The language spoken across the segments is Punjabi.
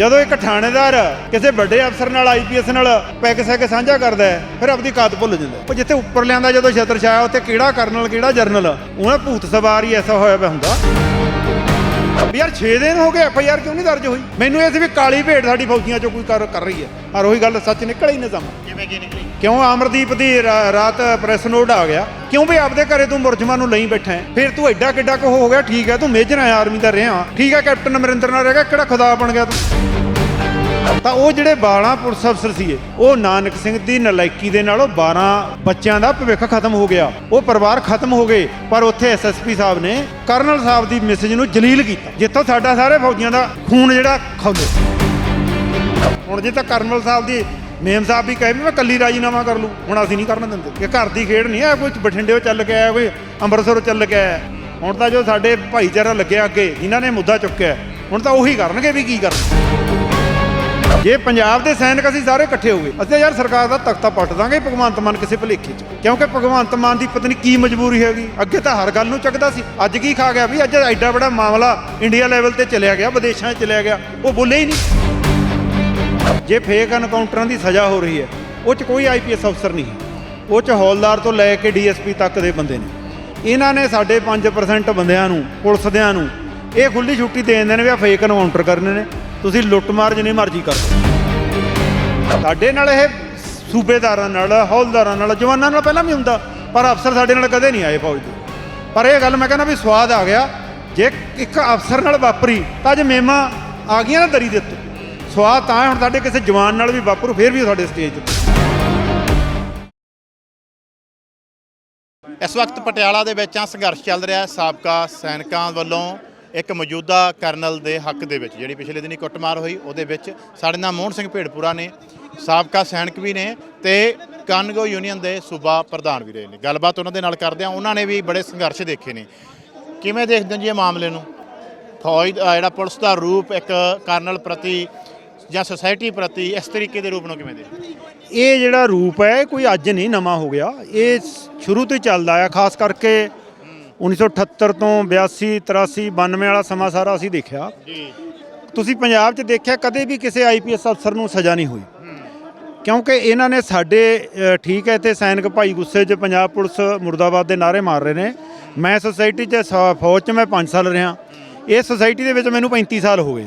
ਜਦੋਂ ਇੱਕ ਥਾਣੇਦਾਰ ਕਿਸੇ ਵੱਡੇ ਅਫਸਰ ਨਾਲ ਆਈਪੀਐਸ ਨਾਲ ਪੈਗ ਸੈਗ ਸਾਂਝਾ ਕਰਦਾ ਹੈ, ਫਿਰ ਆਪਦੀ ਕਾਤ ਭੁੱਲ ਜਾਂਦਾ ਉਹ ਜਿੱਥੇ ਉੱਪਰ ਲਿਆਂਦਾ ਜਦੋਂ ਛਤਰ ਛਾਇਆ, ਉੱਥੇ ਕਿਹੜਾ ਕਰਨਲ, ਕਿਹੜਾ ਜਰਨਲ? ਉਹਨਾਂ ਭੂਤ ਸਵਾਰ ਹੀ ਐਸਾ ਹੋਇਆ ਪਿਆ ਹੁੰਦਾ। ਵੀ ਯਾਰ 6 ਦਿਨ ਹੋ ਗਏ ਐਫਆਈਆਰ ਕਿਉਂ ਨਹੀਂ ਦਰਜ ਹੋਈ? ਮੈਨੂੰ ਇਹ ਸੀ ਵੀ ਕਾਲੀ ਭੇਡ ਸਾਡੀ ਫੌਜੀਆਂ ਚੋਂ ਕੋਈ ਕਰ ਕਰ ਰਹੀ ਹੈ। ਪਰ ਉਹੀ ਗੱਲ ਸੱਚ ਨਿਕਲ ਹੀ ਨਹੀਂ ਸਮਾਂ। ਕਿਵੇਂ ਕੀ ਨਿਕਲੀ? ਕਿਉਂ ਅਮਰਦੀਪ ਦੀ ਰਾ- ਰਾਤ ਪ੍ਰੈਸ ਨੋਟ ਆ ਗਿਆ? ਕਿਉਂ ਵੀ ਆਪਦੇ ਘਰੇ ਤੂੰ ਮੁਰਜਮਾਂ ਨੂੰ ਲਈ ਬੈਠਾ ਹੈ? ਫਿਰ ਤੂੰ ਐਡਾ ਕਿੱਡਾ ਕੁ ਹੋ ਗਿਆ ਠੀਕ ਹੈ ਤੂੰ ਮੇਜਰ ਹੈ ਆਰਮੀ ਦਾ ਰਿਹਾ। ਠੀਕ ਹੈ ਕੈਪਟਨ ਅਮਰਿੰਦਰ ਨਾਲ ਰਹਿ ਗਿਆ ਕਿਹੜਾ ਖੁਦਾ ਬਣ ਗਿਆ ਤੂੰ? ਤਾਂ ਉਹ ਜਿਹੜੇ 12 ਪੁਲਿਸ ਅਫਸਰ ਸੀਗੇ, ਉਹ ਨਾਨਕ ਸਿੰਘ ਦੀ ਨਲਾਇਕੀ ਦੇ ਨਾਲ ਉਹ 12 ਬੱਚਿਆਂ ਦਾ ਭਵਿੱਖ ਖਤਮ ਹੋ ਗਿਆ। ਉਹ ਪਰਿਵਾਰ ਖਤਮ ਹੋ ਗਏ, ਪਰ ਉੱਥੇ ਐਸਐਸਪੀ ਸਾਹਿਬ ਨੇ ਕਰਨਲ ਸਾਹਿਬ ਦੀ ਮੈਸੇਜ ਨੂੰ ਜਲੀਲ ਕੀਤਾ, ਜਿੱਥੋਂ ਸਾਡਾ ਸਾਰੇ ਫੌਜੀਆਂ ਦਾ ਖੂਨ ਜਿਹੜਾ ਖੌਲੇ ਹੁਣ ਜੇ ਤਾਂ ਕਰਨਲ ਸਾਹਿਬ ਦੀ ਮੇਮ ਸਾਹਿਬ ਵੀ ਕਹੇ ਵੀ ਮੈਂ ਕੱਲੀ ਰਾਜੀਨਾਮਾ ਕਰ ਲੂੰ ਹੁਣ ਅਸੀਂ ਨਹੀਂ ਕਰਨ ਦਿੰਦੇ। ਇਹ ਘਰ ਦੀ ਖੇਡ ਨਹੀਂ ਹੈ, ਕੋਈ ਬਠਿੰਡੇੋਂ ਚੱਲ ਕੇ ਆਇਆ, ਕੋਈ ਅੰਮ੍ਰਿਤਸਰੋਂ ਚੱਲ ਕੇ ਆਇਆ। ਹੁਣ ਤਾਂ ਜੋ ਸਾਡੇ ਭਾਈਚਾਰਾ ਲੱਗਿਆ ਅੱਗੇ, ਜਿਨ੍ਹਾਂ ਨੇ ਮੁੱਦਾ ਚੁੱਕਿਆ, ਹੁਣ ਤਾਂ ਉਹੀ ਕਰਨਗੇ ਵੀ ਕੀ ਕਰਨ ਜੇ ਪੰਜਾਬ ਦੇ ਸੈਨਿਕ ਅਸੀਂ ਸਾਰੇ ਇਕੱਠੇ ਹੋ ਗਏ ਅਸੀਂ ਤਾਂ ਯਾਰ ਸਰਕਾਰ ਦਾ ਤਖਤਾ ਪੱਟ ਦਾਂਗੇ ਭਗਵੰਤ ਮਾਨ ਕਿਸੇ ਭੁਲੇਖੇ 'ਚ। ਕਿਉਂਕਿ ਭਗਵੰਤ ਮਾਨ ਦੀ ਪਤਨੀ ਕੀ ਮਜਬੂਰੀ ਹੈਗੀ? ਅੱਗੇ ਤਾਂ ਹਰ ਗੱਲ ਨੂੰ ਚੱਕਦਾ ਸੀ। ਅੱਜ ਕੀ ਖਾ ਗਿਆ ਵੀ ਅੱਜ ਐਡਾ ਬੜਾ ਮਾਮਲਾ ਇੰਡੀਆ ਲੈਵਲ ਤੇ ਚਲਿਆ ਗਿਆ, ਵਿਦੇਸ਼ਾਂ 'ਚ ਚਲਿਆ ਗਿਆ, ਉਹ ਬੋਲੇ ਹੀ ਨਹੀਂ। ਜੇ ਫੇਕ ਐਨਕਾਊਂਟਰਾਂ ਦੀ ਸਜ਼ਾ ਹੋ ਰਹੀ ਹੈ, ਉਹ 'ਚ ਕੋਈ ਆਈਪੀਐਸ ਅਫਸਰ ਨਹੀਂ ਉਹ 'ਚ ਹੌਲਦਾਰ ਤੋਂ ਲੈ ਕੇ ਡੀਐਸਪੀ ਤੱਕ ਦੇ ਬੰਦੇ ਨੇ। ਇਹਨਾਂ ਨੇ ਸਾਡੇ 5% ਬੰਦਿਆਂ ਨੂੰ, ਪੁਲਿਸ ਦਿਆਂ ਨੂੰ ਇਹ ਖੁੱਲੀ ਛੁੱਟੀ ਦੇ ਦਿੰਦੇ ਨੇ ਵੀ ਆ ਫੇਕ ਐਨਕਾਊਂਟਰ ਕਰਨੇ ਨੇ। ਤੁਸੀਂ ਲੁੱਟਮਾਰ ਜਿੰਨੀ ਮਰਜ਼ੀ ਕਰੋ। ਸਾਡੇ ਨਾਲ ਇਹ ਸੂਬੇਦਾਰਾਂ ਨਾਲ, ਹੌਲਦਾਰਾਂ ਨਾਲ, ਜਵਾਨਾਂ ਨਾਲ ਪਹਿਲਾਂ ਵੀ ਹੁੰਦਾ, ਪਰ ਅਫਸਰ ਸਾਡੇ ਨਾਲ ਕਦੇ ਨਹੀਂ ਆਏ ਫੌਜ ਦੇ। ਪਰ ਇਹ ਗੱਲ ਮੈਂ ਕਹਿੰਦਾ ਵੀ ਸਵਾਦ ਆ ਗਿਆ। ਜੇ ਇੱਕ ਅਫਸਰ ਨਾਲ ਵਾਪਰੀ, ਤਾਂ ਅੱਜ ਮੇਮਾ ਆ ਗਈਆਂ ਨਾ ਦਰੀ ਦੇ ਉੱਤੇ। ਸਵਾਦ ਤਾਂ ਹੈ, ਹੁਣ ਸਾਡੇ ਕਿਸੇ ਜਵਾਨ ਨਾਲ ਵੀ ਵਾਪਰੂ, ਫਿਰ ਵੀ ਉਹ ਸਾਡੇ ਸਟੇਜ ਤੇ ਇਸ ਵਕਤ ਪਟਿਆਲਾ ਦੇ ਵਿੱਚ ਆ ਸੰਘਰਸ਼ ਚੱਲ ਰਿਹਾ ਹੈ। ਸਾਬਕਾ ਸੈਨਿਕਾਂ ਵੱਲੋਂ ਇੱਕ ਮੌਜੂਦਾ ਕਰਨਲ ਦੇ ਹੱਕ ਦੇ ਵਿੱਚ, ਜਿਹੜੀ ਪਿਛਲੇ ਦਿਨੀ ਕੁੱਟਮਾਰ ਹੋਈ, ਉਹਦੇ ਵਿੱਚ ਸਾਡੇ ਨਾਲ ਮੋਹਨ ਸਿੰਘ ਭੇੜਪੁਰਾ ਨੇ, ਸਾਬਕਾ ਸੈਨਿਕ ਵੀ ਨੇ ਤੇ ਕਾਨਗੋ ਯੂਨੀਅਨ ਦੇ ਸੂਬਾ ਪ੍ਰਧਾਨ ਵੀ ਰਹੇ ਨੇ। ਗੱਲਬਾਤ ਉਹਨਾਂ ਦੇ ਨਾਲ ਕਰਦੇ ਆ ਉਹਨਾਂ ਨੇ ਵੀ ਬੜੇ ਸੰਘਰਸ਼ ਦੇਖੇ ਨੇ। ਕਿਵੇਂ ਦੇਖਦੇ ਹੋ ਜੀ ਇਹ ਮਾਮਲੇ ਨੂੰ? ਫੌਜ ਦਾ ਜਿਹੜਾ ਪੁਲਿਸ ਦਾ ਰੂਪ, ਇੱਕ ਕਰਨਲ ਪ੍ਰਤੀ ਜਾਂ ਸੁਸਾਇਟੀ ਪ੍ਰਤੀ ਇਸ ਤਰੀਕੇ ਦੇ ਰੂਪ ਨੂੰ ਕਿਵੇਂ ਦੇਖਦੇ ਇਹ ਜਿਹੜਾ ਰੂਪ ਹੈ, ਇਹ ਕੋਈ ਅੱਜ ਨਹੀਂ ਨਵਾਂ ਹੋ ਗਿਆ। ਇਹ ਸ਼ੁਰੂ ਤੋਂ ਚੱਲਦਾ ਆ, ਖਾਸ ਕਰਕੇ 1978 ਤੋਂ 82 83 92 ਵਾਲਾ ਸਮਾਂ ਸਾਰਾ ਅਸੀਂ ਦੇਖਿਆ। ਜੀ। ਤੁਸੀਂ ਪੰਜਾਬ 'ਚ ਦੇਖਿਆ ਕਦੇ ਵੀ ਕਿਸੇ ਆਈਪੀਐਸ ਅਫਸਰ ਨੂੰ ਸਜ਼ਾ ਨਹੀਂ ਹੋਈ? ਕਿਉਂਕਿ ਇਹਨਾਂ ਨੇ ਸਾਡੇ ਠੀਕ ਹੈ ਇੱਥੇ ਸੈਨਿਕ ਭਾਈ ਗੁੱਸੇ 'ਚ ਪੰਜਾਬ ਪੁਲਿਸ ਮੁਰਦਾਬਾਦ ਦੇ ਨਾਰੇ ਮਾਰ ਰਹੇ ਨੇ। ਮੈਂ ਸੁਸਾਇਟੀ 'ਚ ਫੌਜ 'ਚ ਮੈਂ 5 ਸਾਲ ਰਿਹਾ। ਇਸ ਸੁਸਾਇਟੀ ਦੇ ਵਿੱਚ ਮੈਨੂੰ 35 ਸਾਲ ਹੋ ਗਏ।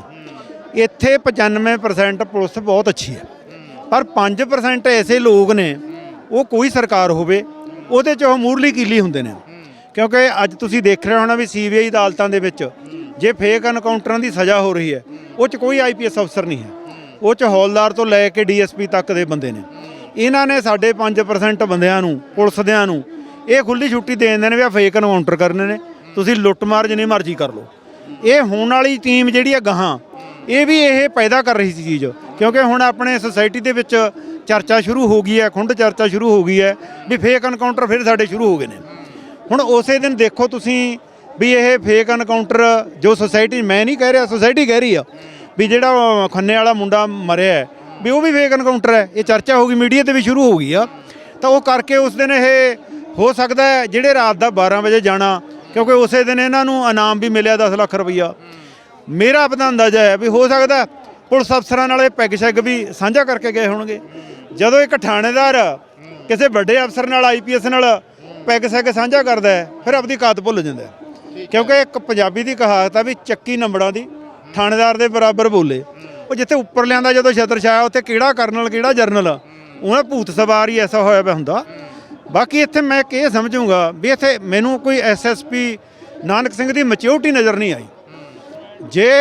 ਇੱਥੇ 95% ਪੁਲਿਸ ਬਹੁਤ ਅੱਛੀ ਹੈ। ਪਰ 5% ਐਸੇ ਲੋਕ ਨੇ ਉਹ ਕੋਈ ਸਰਕਾਰ ਹੋਵੇ ਉਹਦੇ 'ਚ ਉਹ ਮੂਰਲੀ ਕੀਲੀ ਹੁੰਦੇ ਨੇ। ਕਿਉਂਕਿ ਅੱਜ ਤੁਸੀਂ ਦੇਖ ਰਹੇ ਹੋਣਾ ਵੀ ਸੀਬੀਆਈ ਅਦਾਲਤਾਂ ਦੇ ਵਿੱਚ ਜੇ ਫੇਕ ਐਨਕਾਊਂਟਰਾਂ ਦੀ ਸਜ਼ਾ ਹੋ ਰਹੀ ਹੈ, ਉਹ 'ਚ ਕੋਈ ਆਈਪੀਐਸ ਅਫਸਰ ਨਹੀਂ ਹੈ। ਉਹ 'ਚ ਹੌਲਦਾਰ ਤੋਂ ਲੈ ਕੇ ਡੀਐਸਪੀ ਤੱਕ ਦੇ ਬੰਦੇ ਨੇ। ਇਹਨਾਂ ਨੇ ਸਾਡੇ 5% ਬੰਦਿਆਂ ਨੂੰ, ਪੁਲਿਸ ਦਿਆਂ ਨੂੰ ਇਹ ਖੁੱਲੀ ਛੁੱਟੀ ਦੇ ਦਿੰਦੇ ਨੇ ਵੀ ਆ ਫੇਕ ਐਨਕਾਊਂਟਰ ਕਰਨੇ ਨੇ। ਤੁਸੀਂ ਲੁੱਟਮਾਰ ਜਿੰਨੀ ਮਰਜ਼ੀ ਕਰ ਲਓ। ਇਹ ਹੋਣ ਵਾਲੀ ਟੀਮ ਜਿਹੜੀ ਆ ਗਾਹਾਂ, ਇਹ ਵੀ ਇਹ ਪੈਦਾ ਕਰ ਰਹੀ ਸੀ ਚੀਜ਼। ਕਿਉਂਕਿ ਹੁਣ ਆਪਣੇ ਸੁਸਾਇਟੀ ਦੇ ਵਿੱਚ ਚਰਚਾ ਸ਼ੁਰੂ ਹੋ ਗਈ ਹੈ, ਖੁੰਡ ਚਰਚਾ ਸ਼ੁਰੂ ਹੋ ਗਈ ਹੈ ਵੀ ਫੇਕ ਐਨਕਾਊਂਟਰ ਫਿਰ ਸਾਡੇ ਸ਼ੁਰੂ ਹੋ ਗਏ ਨੇ। ਹੁਣ ਉਸੇ ਦਿਨ ਦੇਖੋ ਤੁਸੀਂ ਵੀ ਇਹ ਫੇਕ ਐਨਕਾਊਂਟਰ ਜੋ ਸੁਸਾਇਟੀ ਮੈਂ ਨਹੀਂ ਕਹਿ ਰਿਹਾ ਸੁਸਾਇਟੀ ਕਹਿ ਰਹੀ ਆ ਵੀ ਜਿਹੜਾ ਖੰਨੇ ਵਾਲਾ ਮੁੰਡਾ ਮਰਿਆ ਵੀ ਉਹ ਵੀ ਫੇਕ ਐਨਕਾਊਂਟਰ ਹੈ। ਇਹ ਚਰਚਾ ਹੋ ਗਈ, ਮੀਡੀਆ ਤੇ ਵੀ ਸ਼ੁਰੂ ਹੋ ਗਈ ਆ। ਤਾਂ ਉਹ ਕਰਕੇ ਉਸ ਦਿਨ ਇਹ ਹੋ ਸਕਦਾ ਹੈ ਜਿਹੜੇ ਰਾਤ ਦਾ 12 ਵਜੇ ਜਾਣਾ, ਕਿਉਂਕਿ ਉਸੇ ਦਿਨ ਇਹਨਾਂ ਨੂੰ ਇਨਾਮ ਵੀ ਮਿਲਿਆ 10 ਲੱਖ ਰੁਪਈਆ। ਮੇਰਾ ਆਪਣਾ ਅੰਦਾਜ਼ਾ ਹੈ ਵੀ ਹੋ ਸਕਦਾ ਪੁਲਿਸ ਅਫਸਰਾਂ ਨਾਲ ਇਹ ਪੈਗ ਸ਼ੈਗ ਵੀ ਸਾਂਝਾ ਕਰਕੇ ਗਏ ਹੋਣਗੇ। ਜਦੋਂ ਇੱਕ ਥਾਣੇਦਾਰ ਕਿਸੇ ਵੱਡੇ ਅਫਸਰ ਨਾਲ ਆਈਪੀਐਸ ਨਾਲ ਪੈਗ ਸ਼ੈਗ ਸਾਂਝਾ ਕਰਦਾ ਹੈ, ਫਿਰ ਆਪਦੀ ਕਾਤ ਭੁੱਲ ਜਾਂਦਾ ਹੈ। ਕਿਉਂਕਿ ਇੱਕ ਪੰਜਾਬੀ ਦੀ ਕਹਾਵਤ ਆ ਵੀ ਚੱਕੀ ਨੰਬੜਾਂ ਦੀ, ਥਾਣੇਦਾਰ ਦੇ ਬਰਾਬਰ ਬੋਲੇ। ਉਹ ਜਿੱਥੇ ਉੱਪਰ ਲਿਆਂਦਾ ਜਦੋਂ ਛਤਰ ਛਾਇਆ, ਉੱਥੇ ਕਿਹੜਾ ਕਰਨਲ, ਕਿਹੜਾ ਜਰਨਲ ਆ? ਉਹਨਾਂ ਭੂਤ ਸਵਾਰ ਹੀ ਐਸਾ ਹੋਇਆ ਪਿਆ ਹੁੰਦਾ। ਬਾਕੀ ਇੱਥੇ ਮੈਂ ਇੱਕ ਇਹ ਸਮਝੂੰਗਾ ਵੀ ਇੱਥੇ ਮੈਨੂੰ ਕੋਈ ਐਸਐਸਪੀ ਨਾਨਕ ਸਿੰਘ ਦੀ ਮੈਚਿਓਰਟੀ ਨਜ਼ਰ ਨਹੀਂ ਆਈ। ਜੇ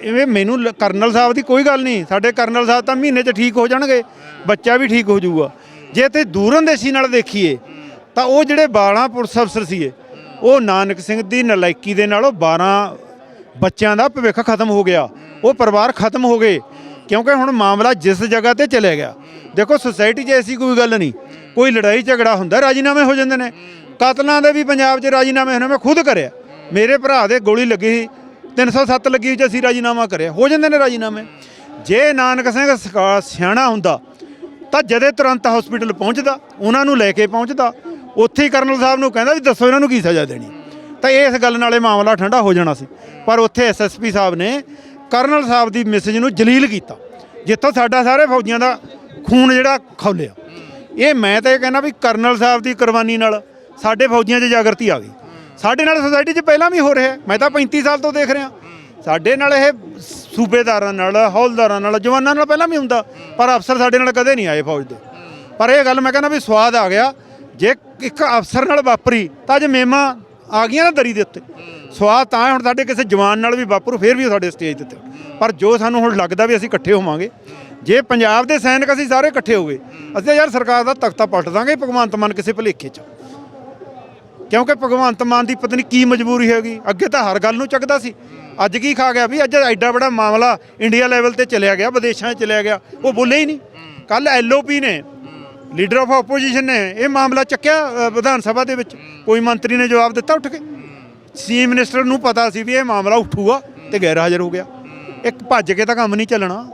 ਇਵੇਂ ਮੈਨੂੰ ਲ- ਕਰਨਲ ਸਾਹਿਬ ਦੀ ਕੋਈ ਗੱਲ ਨਹੀਂ, ਸਾਡੇ ਕਰਨਲ ਸਾਹਿਬ ਤਾਂ ਮਹੀਨੇ 'ਚ ਠੀਕ ਹੋ ਜਾਣਗੇ, ਬੱਚਾ ਵੀ ਠੀਕ ਹੋ ਜਾਊਗਾ। ਜੇ ਤੇ ਦੂਰੰਦੇਸ਼ੀ ਨਾਲ ਦੇਖੀਏ ਤਾਂ ਉਹ ਜਿਹੜੇ 12 ਪੁਲਿਸ ਅਫਸਰ ਸੀਗੇ, ਉਹ ਨਾਨਕ ਸਿੰਘ ਦੀ ਨਲਾਇਕੀ ਦੇ ਨਾਲ ਉਹ 12 ਬੱਚਿਆਂ ਦਾ ਭਵਿੱਖ ਖਤਮ ਹੋ ਗਿਆ। ਉਹ ਪਰਿਵਾਰ ਖਤਮ ਹੋ ਗਏ, ਕਿਉਂਕਿ ਹੁਣ ਮਾਮਲਾ ਜਿਸ ਜਗ੍ਹਾ ਤੇ ਚਲੇ ਗਿਆ। ਦੇਖੋ ਸੁਸਾਇਟੀ 'ਚ ਐਸੀ ਕੋਈ ਗੱਲ ਨਹੀਂ। ਕੋਈ ਲੜਾਈ ਝਗੜਾ ਹੁੰਦਾ, ਰਾਜੀਨਾਮੇ ਹੋ ਜਾਂਦੇ ਨੇ। ਕਤਲਾਂ ਦੇ ਵੀ ਪੰਜਾਬ 'ਚ ਰਾਜੀਨਾਮੇ ਹੋਣੇ, ਮੈਂ ਖੁਦ ਕਰਿਆ। ਮੇਰੇ ਭਰਾ ਦੇ ਗੋਲੀ ਲੱਗੀ ਸੀ 307 ਲੱਗੀ ਸੀ ਅਸੀਂ ਰਾਜੀਨਾਮਾ ਕਰਿਆ। ਹੋ ਜਾਂਦੇ ਨੇ ਰਾਜੀਨਾਮੇ। ਜੇ ਨਾਨਕ ਸਿੰਘ ਸਿਆਣਾ ਹੁੰਦਾ, ਤਾਂ ਜਦੇ ਤੁਰੰਤ ਹਸਪੀਟਲ ਪਹੁੰਚਦਾ, ਉਹਨਾਂ ਨੂੰ ਲੈ ਕੇ ਪਹੁੰਚਦਾ। ਉੱਥੇ ਹੀ ਕਰਨਲ ਸਾਹਿਬ ਨੂੰ ਕਹਿੰਦਾ ਵੀ ਦੱਸੋ ਇਹਨਾਂ ਨੂੰ ਕੀ ਸਜ਼ਾ ਦੇਣੀ। ਤਾਂ ਇਸ ਗੱਲ ਨਾਲੇ ਮਾਮਲਾ ਠੰਡਾ ਹੋ ਜਾਣਾ ਸੀ। ਪਰ ਉੱਥੇ ਐਸਐਸਪੀ ਸਾਹਿਬ ਨੇ ਕਰਨਲ ਸਾਹਿਬ ਦੀ ਮੈਸੇਜ ਨੂੰ ਜਲੀਲ ਕੀਤਾ, ਜਿੱਥੋਂ ਸਾਡਾ ਸਾਰੇ ਫੌਜੀਆਂ ਦਾ ਖੂਨ ਜਿਹੜਾ ਖੌਲਿਆ। ਇਹ ਮੈਂ ਤਾਂ ਇਹ ਕਹਿੰਦਾ ਵੀ ਕਰਨਲ ਸਾਹਿਬ ਦੀ ਕੁਰਬਾਨੀ ਨਾਲ ਸਾਡੇ ਫੌਜੀਆਂ 'ਚ ਜਾਗਰਤੀ ਆ ਗਈ। ਸਾਡੇ ਨਾਲ ਸੋਸਾਇਟੀ 'ਚ ਪਹਿਲਾਂ ਵੀ ਹੋ ਰਿਹਾ ਮੈਂ ਤਾਂ 35 ਸਾਲ ਤੋਂ ਦੇਖ ਰਿਹਾ। ਸਾਡੇ ਨਾਲ ਇਹ ਸੂਬੇਦਾਰਾਂ ਨਾਲ, ਹੌਲਦਾਰਾਂ ਨਾਲ, ਜਵਾਨਾਂ ਨਾਲ ਪਹਿਲਾਂ ਵੀ ਹੁੰਦਾ, ਪਰ ਅਫਸਰ ਸਾਡੇ ਨਾਲ ਕਦੇ ਨਹੀਂ ਆਏ ਫੌਜ ਦੇ। ਪਰ ਇਹ ਗੱਲ ਮੈਂ ਕਹਿੰਦਾ ਵੀ ਸਵਾਦ ਆ ਗਿਆ। ਜੇ ਇੱਕ ਅਫਸਰ ਨਾਲ ਵਾਪਰੀ ਤਾਂ ਜੇ ਮੇਮਾ ਆ ਗਈਆਂ ਨਾ ਦਰੀ ਦੇ ਉੱਤੇ ਸਵਾਦ ਤਾਂ ਹੈ, ਹੁਣ ਸਾਡੇ ਕਿਸੇ ਜਵਾਨ ਨਾਲ ਵੀ ਵਾਪਰੂ ਫਿਰ ਵੀ ਸਾਡੇ ਸਟੇਜ ਦੇ ਉੱਤੇ। ਪਰ ਜੋ ਸਾਨੂੰ ਹੁਣ ਲੱਗਦਾ ਵੀ ਅਸੀਂ ਇਕੱਠੇ ਹੋਵਾਂਗੇ ਜੇ ਪੰਜਾਬ ਦੇ ਸੈਨਿਕ ਅਸੀਂ ਸਾਰੇ ਇਕੱਠੇ ਹੋ ਗਏ ਅਸੀਂ ਤਾਂ ਯਾਰ ਸਰਕਾਰ ਦਾ ਤਖਤਾ ਪਲਟ ਦਾਂਗੇ ਭਗਵੰਤ ਮਾਨ ਕਿਸੇ ਭੁਲੇਖੇ 'ਚ। ਕਿਉਂਕਿ ਭਗਵੰਤ ਮਾਨ ਦੀ ਪਤਨੀ ਕੀ ਮਜਬੂਰੀ ਹੈਗੀ? ਅੱਗੇ ਤਾਂ ਹਰ ਗੱਲ ਨੂੰ ਚੱਕਦਾ ਸੀ। ਅੱਜ ਕੀ ਖਾ ਗਿਆ ਵੀ ਅੱਜ ਐਡਾ ਬੜਾ ਮਾਮਲਾ ਇੰਡੀਆ ਲੈਵਲ ਤੇ ਚਲਿਆ ਗਿਆ ਵਿਦੇਸ਼ਾਂ 'ਚ ਚਲਿਆ ਗਿਆ ਉਹ ਬੋਲੇ ਹੀ ਨਹੀਂ। ਕੱਲ ਐਲਓਪੀ ਨੇ ਲੀਡਰ ਆਫ ਆਪੋਜੀਸ਼ਨ ਨੇ ਇਹ ਮਾਮਲਾ ਚੱਕਿਆ ਵਿਧਾਨ ਸਭਾ ਦੇ ਵਿੱਚ। ਕੋਈ ਮੰਤਰੀ ਨੇ ਜਵਾਬ ਦਿੱਤਾ ਉੱਠ ਕੇ। ਸੀ ਮਿਨਿਸਟਰ ਨੂੰ ਪਤਾ ਸੀ ਵੀ ਇਹ ਮਾਮਲਾ ਉੱਠੂਗਾ ਤੇ ਗੈਰ ਹਾਜ਼ਰ ਹੋ ਗਿਆ। ਇੱਕ ਭੱਜ ਕੇ ਤਾਂ ਕੰਮ ਨਹੀਂ ਚੱਲਣਾ।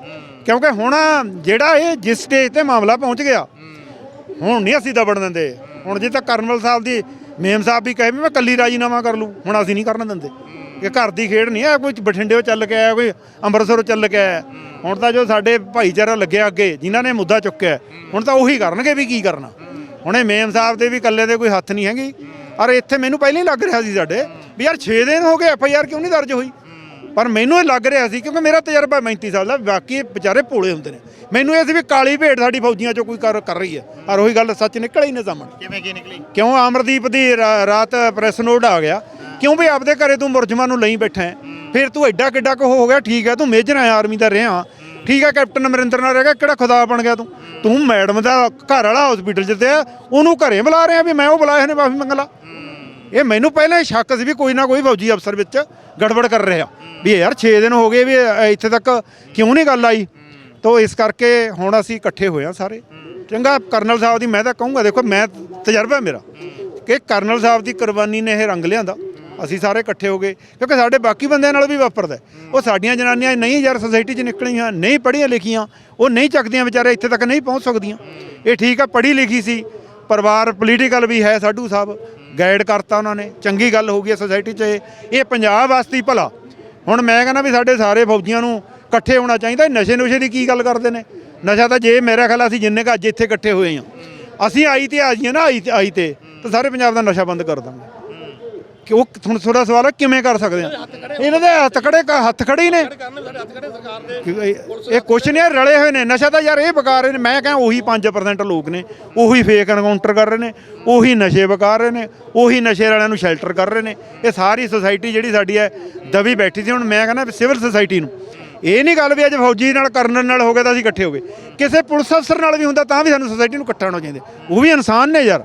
ਕਿਉਂਕਿ ਹੁਣ ਜਿਹੜਾ ਇਹ ਜਿਸ ਸਟੇਜ ਤੇ ਮਾਮਲਾ ਪਹੁੰਚ ਗਿਆ, ਹੁਣ ਨਹੀਂ ਅਸੀਂ ਦਬੜ ਦਿੰਦੇ। ਹੁਣ ਜੇ ਤਾਂ ਕਰਨਵਲ ਸਾਹਿਬ ਦੀ, ਮੇਮ ਸਾਹਿਬ ਵੀ ਕਹੇ ਵੀ ਮੈਂ ਕੱਲੀ ਰਾਜੀਨਾਮਾ ਕਰ ਲੂੰ ਹੁਣ ਅਸੀਂ ਨਹੀਂ ਕਰਨ ਦਿੰਦੇ। ਇਹ ਘਰ ਦੀ ਖੇਡ ਨਹੀਂ ਹੈ ਕੋਈ ਬਠਿੰਡੇੋਂ ਚੱਲ ਕੇ ਆਇਆ ਕੋਈ ਅੰਮ੍ਰਿਤਸਰੋਂ ਚੱਲ ਕੇ ਆਇਆ। ਹੁਣ ਤਾਂ ਜੋ ਸਾਡੇ ਭਾਈਚਾਰਾ ਲੱਗਿਆ ਅੱਗੇ ਜਿਨ੍ਹਾਂ ਨੇ ਮੁੱਦਾ ਚੁੱਕਿਆ ਹੁਣ ਤਾਂ ਉਹੀ ਕਰਨਗੇ ਵੀ ਕੀ ਕਰਨਾ। ਹੁਣ ਇਹ ਮੇਮ ਸਾਹਿਬ ਦੇ ਵੀ ਇਕੱਲੇ ਦੇ ਕੋਈ ਹੱਥ ਨਹੀਂ ਹੈਗੀ। ਔਰ ਇੱਥੇ ਮੈਨੂੰ ਪਹਿਲਾਂ ਹੀ ਲੱਗ ਰਿਹਾ ਸੀ ਸਾਡੇ ਵੀ ਯਾਰ 6 ਦਿਨ ਹੋ ਗਏ ਐਫ ਆਈ ਆਰ ਕਿਉਂ ਨਹੀਂ ਦਰਜ ਹੋਈ? ਪਰ ਮੈਨੂੰ ਇਹ ਲੱਗ ਰਿਹਾ ਸੀ ਕਿਉਂਕਿ ਮੇਰਾ ਤਜਰਬਾ 35 ਸਾਲ ਦਾ ਬਾਕੀ ਵਿਚਾਰੇ ਭੋਲੇ ਹੁੰਦੇ ਨੇ। ਮੈਨੂੰ ਇਹ ਸੀ ਵੀ ਕਾਲੀ ਭੇਡ ਸਾਡੀ ਫੌਜੀਆਂ ਚੋਂ ਕੋਈ ਕਰ ਕਰ ਰਹੀ ਹੈ। ਔਰ ਉਹੀ ਗੱਲ ਸੱਚ ਨਿਕਲ ਹੀ ਨਾ ਸਾਹਮਣੇ। ਕਿਵੇਂ ਕੀ ਨਿਕਲੀ? ਕਿਉਂ ਅਮਰਦੀਪ ਦੀ ਰਾਤ ਪ੍ਰੈਸ ਨੋਟ ਆ ਗਿਆ। ਕਿਉਂ ਵੀ ਆਪਦੇ ਘਰੇ ਤੂੰ ਮੁਰਜਮਾਂ ਨੂੰ ਲਈ ਬੈਠਾ ਹੈ? ਫਿਰ ਤੂੰ ਐਡਾ ਕਿੱਡਾ ਕੁ ਹੋ ਗਿਆ ਠੀਕ ਹੈ ਤੂੰ ਮੇਜਰ ਹੈ ਆਰਮੀ ਦਾ ਰਿਹਾ। ਠੀਕ ਹੈ ਕੈਪਟਨ ਅਮਰਿੰਦਰ ਨਾਲ ਰਹਿ ਗਿਆ ਕਿਹੜਾ ਖੁਦਾ ਬਣ ਗਿਆ ਤੂੰ? ਤੂੰ ਮੈਡਮ ਦਾ ਘਰ ਵਾਲਾ ਹਸਪੀਟਲ 'ਚ ਤੇ ਆ, ਉਹਨੂੰ ਘਰੇ ਬੁਲਾ ਰਿਹਾ ਵੀ ਮੈਂ ਉਹ ਬੁਲਾਏ ਨੇ ਮਾਫੀ ਮੰਗ ਲਾ। ਇਹ ਮੈਨੂੰ ਪਹਿਲਾਂ ਹੀ ਸ਼ੱਕ ਸੀ ਵੀ ਕੋਈ ਨਾ ਕੋਈ ਫੌਜੀ ਅਫਸਰ ਵਿੱਚ ਗੜਬੜ ਕਰ ਰਿਹਾ। ਵੀ ਯਾਰ 6 ਦਿਨ ਹੋ ਗਏ ਵੀ ਇੱਥੇ ਤੱਕ ਕਿਉਂ ਨਹੀਂ ਗੱਲ ਆਈ? ਤੋ ਇਸ ਕਰਕੇ ਹੁਣ ਅਸੀਂ ਇਕੱਠੇ ਹੋਏ ਆ ਸਾਰੇ। ਚੰਗਾ ਕਰਨਲ ਸਾਹਿਬ ਦੀ ਮੈਂ ਤਾਂ ਕਹੂੰਗਾ ਦੇਖੋ ਮੈਂ ਤਜਰਬਾ ਮੇਰਾ ਕਿ ਕਰਨਲ ਸਾਹਿਬ ਦੀ ਕੁਰਬਾਨੀ ਨੇ ਇਹ ਰੰਗ ਲਿਆਂਦਾ। ਅਸੀਂ ਸਾਰੇ ਇਕੱਠੇ ਹੋ ਗਏ, ਕਿਉਂਕਿ ਸਾਡੇ ਬਾਕੀ ਬੰਦਿਆਂ ਨਾਲ ਵੀ ਵਾਪਰਦਾ ਉਹ ਸਾਡੀਆਂ ਜਨਾਨੀਆਂ ਨਹੀਂ ਯਾਰ ਸੁਸਾਇਟੀ 'ਚ ਨਿਕਲੀਆਂ, ਨਹੀਂ ਪੜ੍ਹੀਆਂ ਲਿਖੀਆਂ, ਉਹ ਨਹੀਂ ਚੱਕਦੀਆਂ ਵਿਚਾਰੇ, ਇੱਥੇ ਤੱਕ ਨਹੀਂ ਪਹੁੰਚ ਸਕਦੀਆਂ। ਇਹ ਠੀਕ ਆ, ਪੜ੍ਹੀ ਲਿਖੀ ਸੀ, ਪਰਿਵਾਰ ਪੋਲੀਟੀਕਲ ਵੀ ਹੈ ਸਾਡੂ ਸਾਹਿਬ ਗਾਈਡ ਕਰਤਾ ਉਹਨਾਂ ਨੇ, ਚੰਗੀ ਗੱਲ ਹੋ ਗਈ ਸੋਸਾਇਟੀ 'ਚ ਇਹ। ਇਹ ਪੰਜਾਬ ਵਾਸਤੇ ਭਲਾ। ਹੁਣ ਮੈਂ ਕਹਿੰਦਾ ਵੀ ਸਾਡੇ ਸਾਰੇ ਫੌਜੀਆਂ ਨੂੰ ਇਕੱਠੇ ਹੋਣਾ ਚਾਹੀਦਾ ਨਸ਼ੇ ਨੁਸ਼ੇ ਦੀ ਕੀ ਗੱਲ ਕਰਦੇ ਨੇ? ਨਸ਼ਾ ਤਾਂ ਜੇ ਮੇਰਾ ਖਿਆਲ ਅਸੀਂ ਜਿੰਨੇ ਕੁ ਅੱਜ ਇੱਥੇ ਇਕੱਠੇ ਹੋਏ ਆ ਅਸੀਂ ਆਈ ਤੇ ਆ ਜੀਏ ਨਾ, ਆਈ ਆਈ ਤੇ, ਤਾਂ ਸਾਰੇ ਪੰਜਾਬ ਦਾ ਨਸ਼ਾ ਬੰਦ ਕਰ ਦਾਂਗੇ। ਕਿ ਉਹ ਹੁਣ ਤੁਹਾਡਾ ਸਵਾਲ ਹੈ ਕਿਵੇਂ ਕਰ ਸਕਦੇ ਆ? ਇਹਨਾਂ ਦੇ ਹੱਥ ਖੜੇ ਹੱਥ ਖੜੇ ਹੀ ਨੇ। ਕਿ ਇਹ- ਕੁਛ ਨਹੀਂ ਰਲੇ ਹੋਏ ਨੇ। ਨਸ਼ਾ ਤਾਂ ਯਾਰ ਇਹ ਬਕਾ ਰਹੇ ਨੇ। ਮੈਂ ਕਹਾਂ ਉਹੀ 5% ਲੋਕ ਨੇ। ਉਹੀ ਫੇਕ ਐਨਕਾਊਂਟਰ ਕਰ ਰਹੇ ਨੇ। ਉਹੀ ਨਸ਼ੇ ਬਕਾ ਰਹੇ ਨੇ। ਉਹੀ ਨਸ਼ੇ ਵਾਲਿਆਂ ਨੂੰ ਸ਼ੈਲਟਰ ਕਰ ਰਹੇ ਨੇ। ਇਹ ਸਾਰੀ ਸੁਸਾਇਟੀ ਜਿਹੜੀ ਸਾਡੀ ਹੈ ਦਬੀ ਬੈਠੀ ਸੀ। ਹੁਣ ਮੈਂ ਕਹਿੰਦਾ ਸਿਵਲ ਸੁਸਾਇਟੀ ਨੂੰ। ਇਹ ਨਹੀਂ ਗੱਲ ਵੀ ਅੱਜ ਫੌਜੀ ਨਾਲ ਕਰਨਲ ਨਾਲ ਹੋ ਗਿਆ ਤਾਂ ਅਸੀਂ ਇਕੱਠੇ ਹੋ ਗਏ। ਕਿਸੇ ਪੁਲਿਸ ਅਫਸਰ ਨਾਲ ਵੀ ਹੁੰਦਾ ਤਾਂ ਵੀ ਸਾਨੂੰ ਸੁਸਾਇਟੀ ਨੂੰ ਇਕੱਠਾ ਹੋਣਾ ਚਾਹੀਦਾ। ਉਹ ਵੀ ਇਨਸਾਨ ਨੇ ਯਾਰ।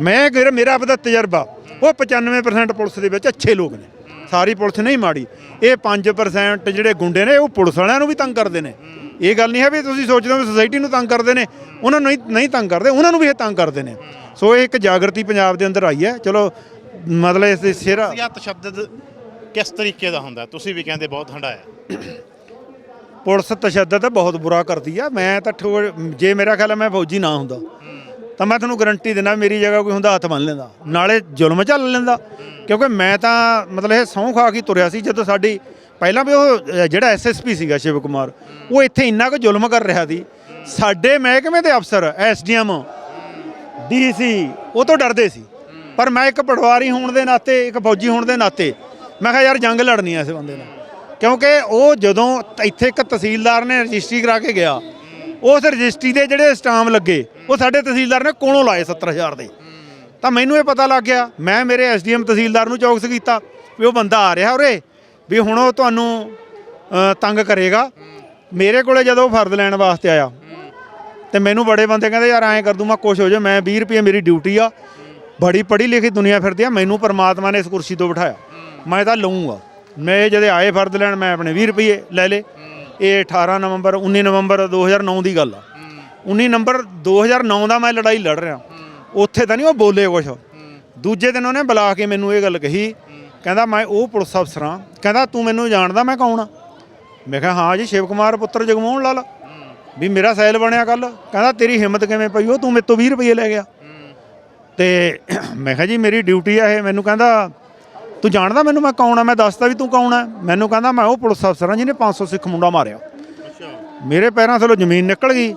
ਮੈਂ ਮੇਰਾ ਆਪਦਾ ਤਜਰਬਾ। ਉਹ 95% ਪੁਲਿਸ ਦੇ ਵਿੱਚ ਅੱਛੇ ਲੋਕ ਨੇ। ਸਾਰੀ ਪੁਲਿਸ ਨਹੀਂ ਮਾੜੀ। ਇਹ 5% ਜਿਹੜੇ ਗੁੰਡੇ ਨੇ ਉਹ ਪੁਲਿਸ ਵਾਲਿਆਂ ਨੂੰ ਵੀ ਤੰਗ ਕਰਦੇ ਨੇ। ਇਹ ਗੱਲ ਨਹੀਂ ਹੈ ਵੀ ਤੁਸੀਂ ਸੋਚਦੇ ਹੋ ਵੀ ਸੁਸਾਇਟੀ ਨੂੰ ਤੰਗ ਕਰਦੇ ਨੇ। ਉਹਨਾਂ ਨੂੰ ਨਹੀਂ ਨਹੀਂ ਤੰਗ ਕਰਦੇ ਉਹਨਾਂ ਨੂੰ ਵੀ ਇਹ ਤੰਗ ਕਰਦੇ ਨੇ। ਸੋ ਇਹ ਇੱਕ ਜਾਗਰਤੀ ਪੰਜਾਬ ਦੇ ਅੰਦਰ ਆਈ ਹੈ। ਚਲੋ ਮਤਲਬ ਇਸ ਦੇ ਸਿਰ ਜਾਂ ਤਸ਼ੱਦਦ ਕਿਸ ਤਰੀਕੇ ਦਾ ਹੁੰਦਾ? ਤੁਸੀਂ ਵੀ ਕਹਿੰਦੇ ਬਹੁਤ ਹੰਡਾਇਆ ਪੁਲਿਸ ਤਸ਼ੱਦਦ ਬਹੁਤ ਬੁਰਾ ਕਰਦੀ ਆ। ਮੈਂ ਤਾਂ ਠੋ- ਜੇ ਮੇਰਾ ਖਿਆਲ ਹੈ ਮੈਂ ਫੌਜੀ ਨਾ ਹੁੰਦਾ। ਤਾਂ ਮੈਂ ਤੁਹਾਨੂੰ ਗਰੰਟੀ ਦਿੰਦਾ ਮੇਰੀ ਜਗ੍ਹਾ ਕੋਈ ਹੁੰਦਾ ਹੱਥ ਬੰਨ ਲੈਂਦਾ ਨਾਲੇ ਜ਼ੁਲਮ ਚੱਲ ਲੈਂਦਾ। ਕਿਉਂਕਿ ਮੈਂ ਤਾਂ ਮਤਲਬ ਇਹ ਸਹੁੰ ਖਾ ਕੇ ਤੁਰਿਆ ਸੀ ਜਦੋਂ ਸਾਡੀ ਪਹਿਲਾਂ ਵੀ ਉਹ ਅ, ਜਿਹੜਾ ਐਸਐਸਪੀ ਸੀਗਾ ਸ਼ਿਵ ਕੁਮਾਰ ਉਹ ਇੱਥੇ ਇੰਨਾ ਕੁ ਜ਼ੁਲਮ ਕਰ ਰਿਹਾ ਸੀ। ਸਾਡੇ ਮਹਿਕਮੇ ਦੇ ਅਫਸਰ ਐਸਡੀਐਮ ਡੀਸੀ ਉਹ ਤੋਂ ਡਰਦੇ ਸੀ। ਪਰ ਮੈਂ ਇੱਕ ਪਟਵਾਰੀ ਹੋਣ ਦੇ ਨਾਤੇ ਇੱਕ ਫੌਜੀ ਹੋਣ ਦੇ ਨਾਤੇ ਮੈਂ ਕਿਹਾ ਯਾਰ ਜੰਗ ਲੜਨੀ ਐ ਇਸ ਬੰਦੇ ਨਾਲ। ਕਿਉਂਕਿ ਉਹ ਜਦੋਂ ਇੱਥੇ ਇੱਕ ਤਹਿਸੀਲਦਾਰ ਨੇ ਰਜਿਸਟਰੀ ਕਰਾ ਕੇ ਗਿਆ ਉਸ ਰਜਿਸਟਰੀ ਦੇ ਜਿਹੜੇ ਸਟਾਮ ਲੱਗੇ, ਉਹ ਸਾਡੇ ਤਹਿਸੀਲਦਾਰ ਨੇ ਕੋਲੋਂ ਲਾਏ 70000 ਦੇ। ਤਾਂ ਮੈਨੂੰ ਇਹ ਪਤਾ ਲੱਗ ਗਿਆ, ਮੈਂ ਮੇਰੇ ਐਸਡੀਐਮ ਤਹਿਸੀਲਦਾਰ ਨੂੰ ਚੌਕਸ ਕੀਤਾ ਵੀ ਉਹ ਬੰਦਾ ਆ ਰਿਹਾ ਉਰੇ, ਵੀ ਹੁਣ ਉਹ ਤੁਹਾਨੂੰ ਤੰਗ ਕਰੇਗਾ। ਮੇਰੇ ਕੋਲੇ ਜਦੋਂ ਉਹ ਫਰਦ ਲੈਣ ਵਾਸਤੇ ਆਇਆ, ਤੇ ਮੈਨੂੰ ਬੜੇ ਬੰਦੇ ਕਹਿੰਦੇ, ਯਾਰ ਐਂ ਕਰ ਦੂੰ ਮੈਂ ਕੁਛ ਹੋ ਜਾ, ਮੈਂ 20 ਰੁਪਏ ਮੇਰੀ ਡਿਊਟੀ ਆ। ਬੜੀ ਪੜ੍ਹੀ ਲਿਖੀ ਦੁਨੀਆ ਫਿਰਦੀ ਆ, ਮੈਨੂੰ ਪਰਮਾਤਮਾ ਨੇ ਇਸ ਕੁਰਸੀ ਤੋਂ ਬਿਠਾਇਆ। ਮੈਂ ਤਾਂ ਲਊਂਗਾ। ਮੈਂ ਜਦੇ ਆਏ ਫਰਦ ਲੈਣ, ਮੈਂ ਆਪਣੇ 20 ਰੁਪਏ ਲੈ ਲੇ ਇਹ 18 ਨਵੰਬਰ 19 ਨਵੰਬਰ 2009 ਦੀ ਗੱਲ ਆ। 19 ਨੰਬਰ 2009 ਦਾ ਮੈਂ ਲੜਾਈ ਲੜ ਰਿਹਾ। ਉੱਥੇ ਤਾਂ ਨਹੀਂ ਉਹ ਬੋਲੇ ਕੁਛ। ਦੂਜੇ ਦਿਨ ਉਹਨੇ ਬੁਲਾ ਕੇ ਮੈਨੂੰ ਇਹ ਗੱਲ ਕਹੀ। ਕਹਿੰਦਾ, ਮੈਂ ਉਹ ਪੁਲਿਸ ਅਫਸਰ ਹਾਂ। ਕਹਿੰਦਾ, ਤੂੰ ਮੈਨੂੰ ਜਾਣਦਾ ਮੈਂ ਕੌਣ ਆ? ਮੈਂ ਕਿਹਾ, ਹਾਂ ਜੀ, ਸ਼ਿਵ ਕੁਮਾਰ ਪੁੱਤਰ ਜਗਮੋਹਨ ਲਾਲ। ਵੀ ਮੇਰਾ ਸੈਲ ਬਣਿਆ ਕੱਲ ਕਹਿੰਦਾ, ਤੇਰੀ ਹਿੰਮਤ ਕਿਵੇਂ ਪਈ ਉਹ ਤੂੰ ਮੇਰੇ ਤੋਂ 20 ਰੁਪਏ ਲੈ ਗਿਆ। ਤੇ ਮੈਂ ਕਿਹਾ, ਜੀ, ਮੇਰੀ ਡਿਊਟੀ ਆ ਇਹ। ਮੈਨੂੰ ਕਹਿੰਦਾ ਤੂੰ ਜਾਣਦਾ ਮੈਨੂੰ ਮੈਂ ਕੌਣ ਆ? ਮੈਂ ਦੱਸਦਾ ਵੀ ਤੂੰ ਕੌਣ ਆ? ਮੈਨੂੰ ਕਹਿੰਦਾ ਮੈਂ ਉਹ ਪੁਲਿਸ ਅਫਸਰ ਹਾਂ ਜਿਹਨੇ 500 ਸਿੱਖ ਮੁੰਡਾ ਮਾਰਿਆ। ਅੱਛਾ। ਮੇਰੇ ਪੈਰਾਂ ਥੱਲੋਂ ਜ਼ਮੀਨ ਨਿਕਲ ਗਈ।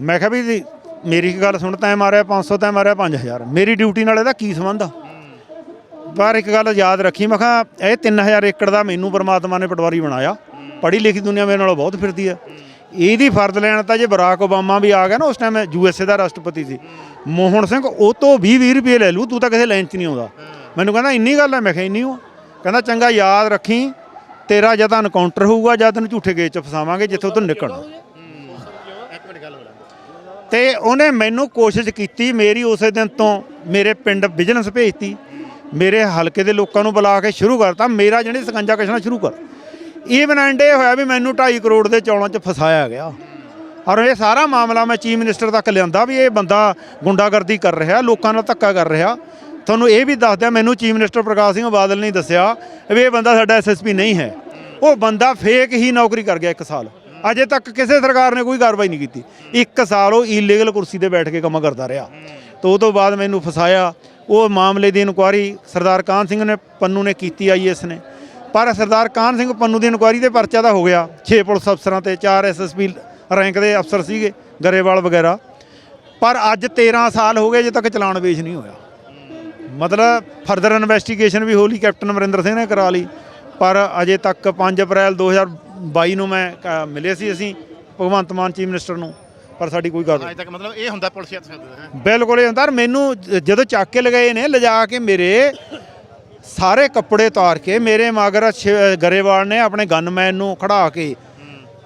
ਮੈਂ ਕਿਹਾ ਵੀ ਮੇਰੀ ਗੱਲ ਸੁਣ ਤੈਂ ਮਾਰਿਆ 500 ਤੈਂ ਮਾਰਿਆ 5000 ਮੇਰੀ ਡਿਊਟੀ ਨਾਲ ਇਹਦਾ ਕੀ ਸੰਬੰਧ ਆ? ਪਰ ਇੱਕ ਗੱਲ ਯਾਦ ਰੱਖੀ ਮੈਂ ਕਿਹਾ ਇਹ 3000 ਏਕੜ ਦਾ ਮੈਨੂੰ ਪਰਮਾਤਮਾ ਨੇ ਪਟਵਾਰੀ ਬਣਾਇਆ। ਪੜ੍ਹੀ ਲਿਖੀ ਦੁਨੀਆ ਮੇਰੇ ਨਾਲੋਂ ਬਹੁਤ ਫਿਰਦੀ ਆ। ਇਹਦੀ ਫਰਜ਼ ਲੈਣ ਤਾਂ ਜੇ ਬਰਾਕ ਓਬਾਮਾ ਵੀ ਆ ਗਿਆ ਨਾ ਉਸ ਟਾਈਮ ਯੂਐਸਏ ਦਾ ਰਾਸ਼ਟਰਪਤੀ ਸੀ। ਮੋਹਨ ਸਿੰਘ ਉਹ ਤੋਂ 20 20 ਰੁਪਏ ਲੈ ਲੂ ਤੂੰ ਤਾਂ ਕਿਸੇ ਲਾਈਨ 'ਚ ਨਹੀਂ ਆਉਂਦਾ। ਮੈਨੂੰ ਕਹਿੰਦਾ, ਇੰਨੀ ਗੱਲ ਹੈ ਮੈਂ ਕਿਹਾ, ਇੰਨੀ ਹੋ ਕਹਿੰਦਾ, ਚੰਗਾ, ਯਾਦ ਰੱਖੀ, ਤੇਰਾ ਜਦ ਐਨਕਾਊਂਟਰ ਹੋਊਗਾ ਜਾਂ ਤੈਨੂੰ ਝੂਠੇ ਗੇਜ 'ਚ ਫਸਾਵਾਂਗੇ, ਜਿੱਥੋਂ ਤੂੰ ਨਿਕਲਣਾ। ਇੱਕ ਤੇ ਉਹਨੇ ਮੈਨੂੰ ਕੋਸ਼ਿਸ਼ ਕੀਤੀ ਮੇਰੀ ਉਸੇ ਦਿਨ ਤੋਂ, ਮੇਰੇ ਪਿੰਡ ਬਿਜ਼ਨਸ ਭੇਜਤੀ, ਮੇਰੇ ਹਲਕੇ ਦੇ ਲੋਕਾਂ ਨੂੰ ਬੁਲਾ ਕੇ ਸ਼ੁਰੂ ਕਰਤਾ, ਮੇਰਾ ਜਿਹੜੀ ਸਕੰਜਾ ਕਸ਼ਣਾ ਸ਼ੁਰੂ ਕਰ। ਇਹ ਬਨਾਂਡੇ ਹੋਇਆ ਵੀ ਮੈਨੂੰ 2.5 ਕਰੋੜ ਦੇ ਚੌਲਾਂ 'ਚ ਫਸਾਇਆ ਗਿਆ। ਔਰ ਇਹ ਸਾਰਾ ਮਾਮਲਾ ਮੈਂ ਚੀਫ ਮਿਨਿਸਟਰ ਤੱਕ ਲਿਆਂਦਾ ਵੀ ਇਹ ਬੰਦਾ ਗੁੰਡਾਗਰਦੀ ਕਰ ਰਿਹਾ, ਲੋਕਾਂ ਨਾਲ ਧੱਕਾ ਕਰ ਰਿਹਾ। ਤੁਹਾਨੂੰ ਇਹ ਵੀ ਦੱਸ ਦਿਆਂ ਮੈਨੂੰ ਚੀਫ ਮਿਨਿਸਟਰ ਪ੍ਰਕਾਸ਼ ਸਿੰਘ ਬਾਦਲ ਨੇ ਦੱਸਿਆ ਵੀ ਇਹ ਬੰਦਾ ਸਾਡਾ ਐਸਐਸਪੀ ਨਹੀਂ ਹੈ। ਉਹ ਬੰਦਾ ਫੇਕ ਹੀ ਨੌਕਰੀ ਕਰ ਗਿਆ ਇੱਕ ਸਾਲ। ਅਜੇ ਤੱਕ ਕਿਸੇ ਸਰਕਾਰ ਨੇ ਕੋਈ ਕਾਰਵਾਈ ਨਹੀਂ ਕੀਤੀ। ਇੱਕ ਸਾਲ ਉਹ ਇਲੀਗਲ ਕੁਰਸੀ ਤੇ ਬੈਠ ਕੇ ਕੰਮ ਕਰਦਾ ਰਿਹਾ। ਤੋਂ ਉਹ ਤੋਂ ਬਾਅਦ ਮੈਨੂੰ ਫਸਾਇਆ। ਉਹ ਮਾਮਲੇ ਦੀ ਇਨਕੁਆਰੀ ਸਰਦਾਰ ਕਾਹਨ ਸਿੰਘ ਨੇ, ਪੰਨੂ ਨੇ ਕੀਤੀ ਆਈਐਸ ਨੇ। ਪਰ ਸਰਦਾਰ ਕਾਹਨ ਸਿੰਘ ਪੰਨੂ ਦੀ ਇਨਕੁਆਰੀ ਤੇ ਪਰਚਾ ਤਾਂ ਹੋ ਗਿਆ। 6 ਪੁਲਿਸ ਅਫਸਰਾਂ ਤੇ 4 ਐਸਐਸਪੀ ਰੈਂਕ ਦੇ ਅਫਸਰ ਸੀਗੇ, ਗਰੇਵਾਲ ਵਗੈਰਾ। ਪਰ ਅੱਜ 13 ਸਾਲ ਹੋ ਗਏ, ਅਜੇ ਤੱਕ ਚਲਾਨ ਪੇਸ਼ ਨਹੀਂ ਹੋਇਆ। ਮਤਲਬ ਫਰਦਰ ਇਨਵੈਸਟੀਗੇਸ਼ਨ ਵੀ ਹੋਲੀ ਕੈਪਟਨ ਅਮਰਿੰਦਰ ਸਿੰਘ ਨੇ ਕਰਾ ਲਈ ਪਰ ਅਜੇ ਤੱਕ 5 ਅਪ੍ਰੈਲ 2022 ਨੂੰ ਮੈਂ ਅ, ਮਿਲੇ ਸੀ ਅਸੀਂ ਭਗਵੰਤ ਮਾਨ ਚੀਫ ਮਿਨਿਸਟਰ ਨੂੰ ਪਰ ਸਾਡੀ ਕੋਈ ਗੱਲ ਅੱਜ ਤੱਕ ਮਤਲਬ ਇਹ ਹੁੰਦਾ ਪੁਲਿਸ ਹੱਥ ਹੈ ਬਿਲਕੁਲ ਇਹ ਹੁੰਦਾ ਮੈਨੂੰ ਜ- ਜਦੋਂ ਚੱਕ ਕੇ ਲਗਾਏ ਨੇ ਲਿਜਾ ਕੇ ਮੇਰੇ ਸਾਰੇ ਕੱਪੜੇ ਉਤਾਰ ਕੇ ਮੇਰੇ ਮਗਰ ਛ- ਗਰੇਵਾਲ ਨੇ ਆਪਣੇ ਗਨਮੈਨ ਨੂੰ ਖੜਾ ਕੇ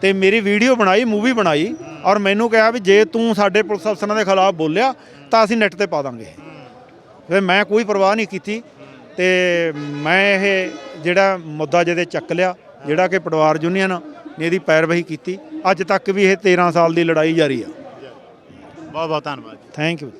ਤੇ ਮੇਰੀ ਵੀਡੀਓ ਬਣਾਈ ਮੂਵੀ ਬਣਾਈ ਔਰ ਮੈਨੂੰ ਕਿਹਾ ਵੀ ਜੇ ਤੂੰ ਸਾਡੇ ਪੁਲਿਸ ਅਫਸਰਾਂ ਦੇ ਖਿਲਾਫ ਬੋਲਿਆ ਤਾਂ ਅਸੀਂ ਨੈੱਟ ਤੇ ਪਾ ਦਾਂਗੇ। ਫਿਰ ਮੈਂ ਕੋਈ ਪਰਵਾਹ ਨਹੀਂ ਕੀਤੀ ਤੇ ਮੈਂ ਇਹ ਜਿਹੜਾ ਮੁੱਦਾ ਜਿਹਦੇ ਚੱਕ ਲਿਆ ਜਿਹੜਾ ਕਿ ਪਟਵਾਰ ਯੂਨੀਅਨ ਨੇ ਇਹਦੀ ਪੈਰਵਾਈ ਕੀਤੀ ਅੱਜ ਤੱਕ ਵੀ ਇਹ 13 ਸਾਲ ਦੀ ਲੜਾਈ ਜਾਰੀ ਆ। ਬਹੁਤ ਬਹੁਤ ਧੰਨਵਾਦ ਥੈਂਕ ਯੂ